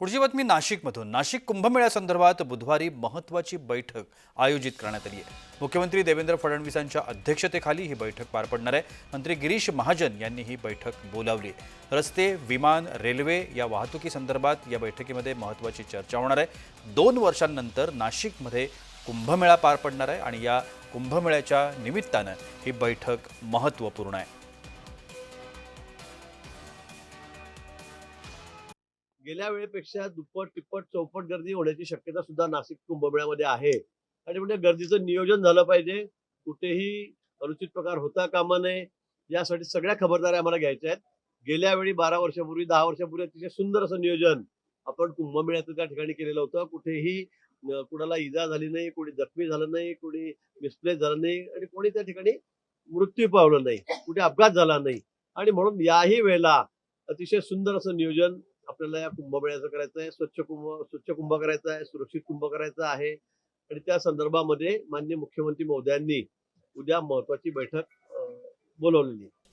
पुढची बातमी नाशिकमधून. नाशिक कुंभमेळ्यासंदर्भात बुधवारी महत्त्वाची बैठक आयोजित करण्यात आली आहे. मुख्यमंत्री देवेंद्र फडणवीसांच्या अध्यक्षतेखाली ही बैठक पार पडणार आहे. मंत्री गिरीश महाजन यांनी ही बैठक बोलावली रस्ते विमान रेल्वे या वाहतुकीसंदर्भात या बैठकीमध्ये महत्त्वाची चर्चा होणार आहे. दोन वर्षांनंतर नाशिकमध्ये कुंभमेळा पार पडणार आहे आणि या कुंभमेळ्याच्या निमित्तानं ही बैठक महत्त्वपूर्ण आहे. गेल्या वेळेपेक्षा दुप्पट तिप्पट चौपट गर्दी होण्याची शक्यता सुद्धा नाशिक कुंभमेळ्यामध्ये आहे. आणि म्हणजे गर्दीचं नियोजन झालं पाहिजे. कुठेही अनुचित प्रकार होता कामा नये. यासाठी सगळ्या खबरदाऱ्या आम्हाला घ्यायच्या आहेत. गेल्या वेळी बारा वर्षापूर्वी दहा वर्षापूर्वी अतिशय सुंदर असं नियोजन आपण कुंभमेळ्याचं त्या ठिकाणी केलेलं होतं. कुठेही कुणाला इजा झाली नाही कोणी जखमी झालं नाही कोणी मिसप्लेस झालं नाही आणि कोणी त्या ठिकाणी मृत्यू पावलं नाही कुठे अपघात झाला नाही. आणि म्हणून याही वेळेला अतिशय सुंदर असं नियोजन आपल्याला या कुंभमेळ्याचं करायचं आहे स्वच्छ कुंभ स्वच्छ कुंभ करायचा आहे सुरक्षित कुंभ करायचा आहे. आणि त्या संदर्भामध्ये माननीय मुख्यमंत्री महोदयांनी उद्या महत्वाची बैठक बोलवलेली आहे.